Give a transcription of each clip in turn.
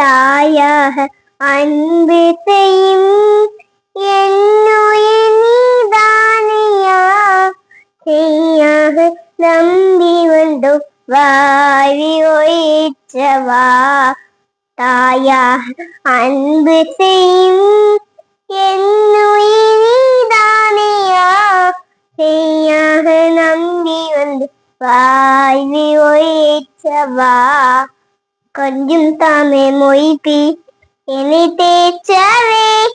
தாயாக அன்பு செய்யும் என்னுயிர் செய்யாக நம்பி வந்தோம் வாரி ஒயிற்றவா தாயாக அன்பு செய்யும் என்னுயிர் செய்யாக நம்பி வந்து வாரி ஒயிற்றவா കൊഞ്ചും താമേ മൊയ്പി. എനി തേച്ചവേ.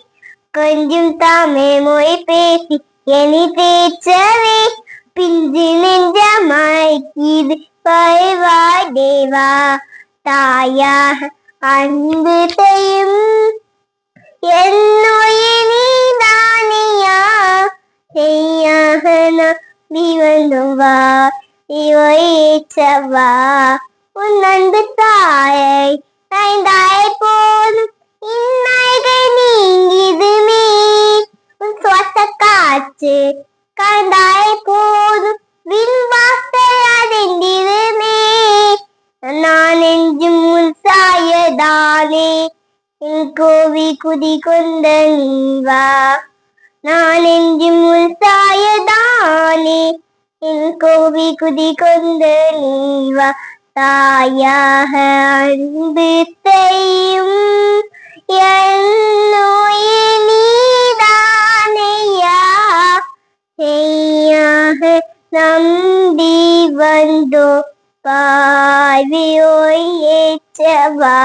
കൊഞ്ചും താമേ మొయిపేసి എനി തേച്ചവേ. പിഞ്ചിനെഞ്ചമായിക്കിത് പഴവാ ദേവാ തായ അൻപ് തയും. എന്നൊയിനീതാനിയാ ചെയ്യാഹന ദിവനുവാ ഇവയേച്ചവാ உன் அன்பு தாயை ஐந்தாய் போதும். இன்னைகள் நீங்கிதுமே உன் சுவாச காற்று கண்டாய் போதும். விண்வாசல் நான் நெஞ்சும் உன் சாயதானே. என் கோவி குதி கொண்ட நீவா நான் நெஞ்சும் உன் சாயதானே. என் கோவி குதி கொண்ட நீவா தாயாக அன்பு செய்யும் என்னுயிர் நீதானையா செய்யாக நம்பி வந்தோ பார்வையோய் ஏற்றவா